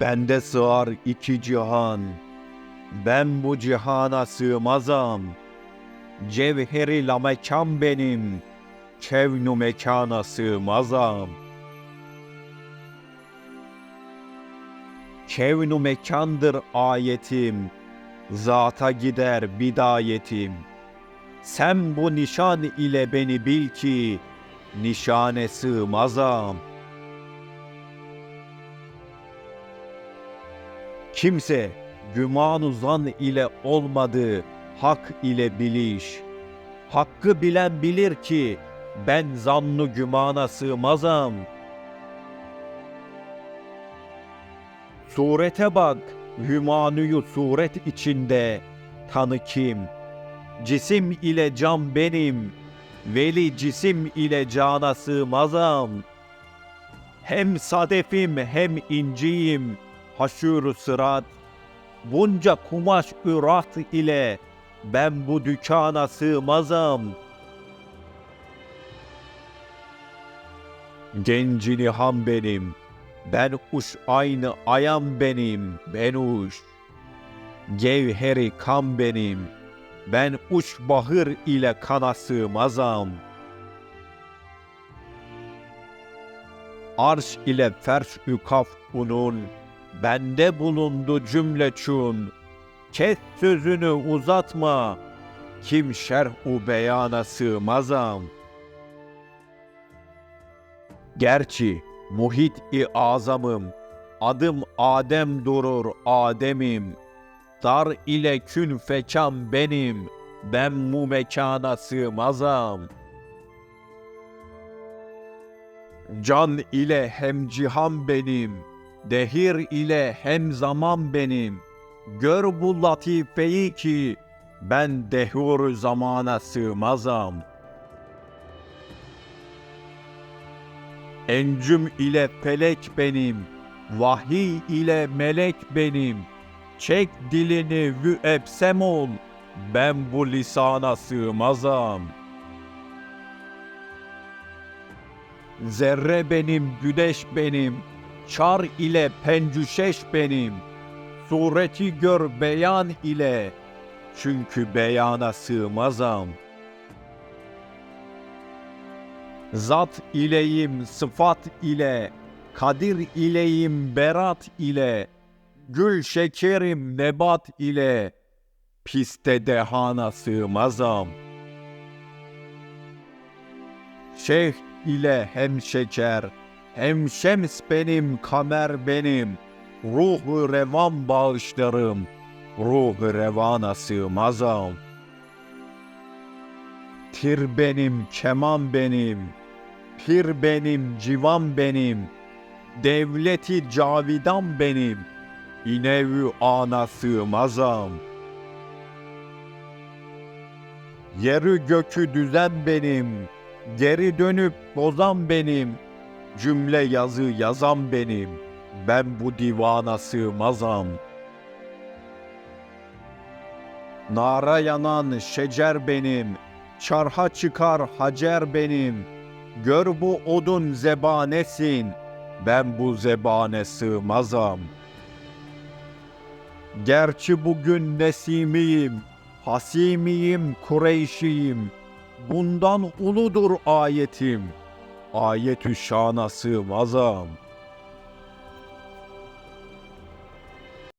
Bende sığar iki cihan. Ben bu cihana sığmazam. Cevheri la mekan benim. Kevnu mekana sığmazam. Kevnu mekandır ayetim. Zata gider bidayetim. Sen bu nişan ile beni bil ki nişane sığmazam. Kimse gümanu zan ile olmadı, hak ile biliş. Hakkı bilen bilir ki ben zannu gümana sığmazam. Surete bak, hümanuyu suret içinde, tanı kim? Cisim ile can benim, veli cisim ile cana sığmazam. Hem sadefim hem inciyim, haşur sırat. Bunca kumaş ürat ile ben bu dükana sığmazam. Gencini ham benim, ben uş aynı ayam benim, ben uş. Gevheri kan benim, ben uç bahır ile kana sığmazam. Arş ile ferş ükaf unun, bende bulundu cümle çun. Kes sözünü uzatma, kim şerh-u beyana sığmazam. Gerçi muhit-i azamım, adım Adem durur Adem'im. Dar ile kün fekan benim, ben bu mekana sığmazam. Can ile hem cihan benim, dehir ile hem zaman benim. Gör bu latifeyi ki, ben dehur zamana sığmazam. Encüm ile felek benim, vahiy ile melek benim. Çek dilini vüepsem ol, ben bu lisana sığmazam. Zerre benim, güneş benim, çar ile pencüşeş benim. Sureti gör beyan ile, çünkü beyana sığmazam. Zat ileyim sıfat ile, kadir ileyim berat ile, gül şekerim nebat ile, piste dehana sığmazam. Şeyh ile hem şeker, hem şems benim, kamer benim, ruhu revan bağışlarım, ruhu revana sığmazam. Tir benim, keman benim, pir benim, civan benim, devleti cavidan benim, inevü ana sığmazam. Yeri gökü düzen benim, geri dönüp bozan benim, cümle yazı yazan benim, ben bu divana sığmazam. Nara yanan şecer benim, çarha çıkar hacer benim, gör bu odun zebanesin, ben bu zebane sığmazam. Gerçi bugün nesimiyim, hasimiyim, Kureyşiyim, bundan uludur ayetim, ayetü şana sığmazam.''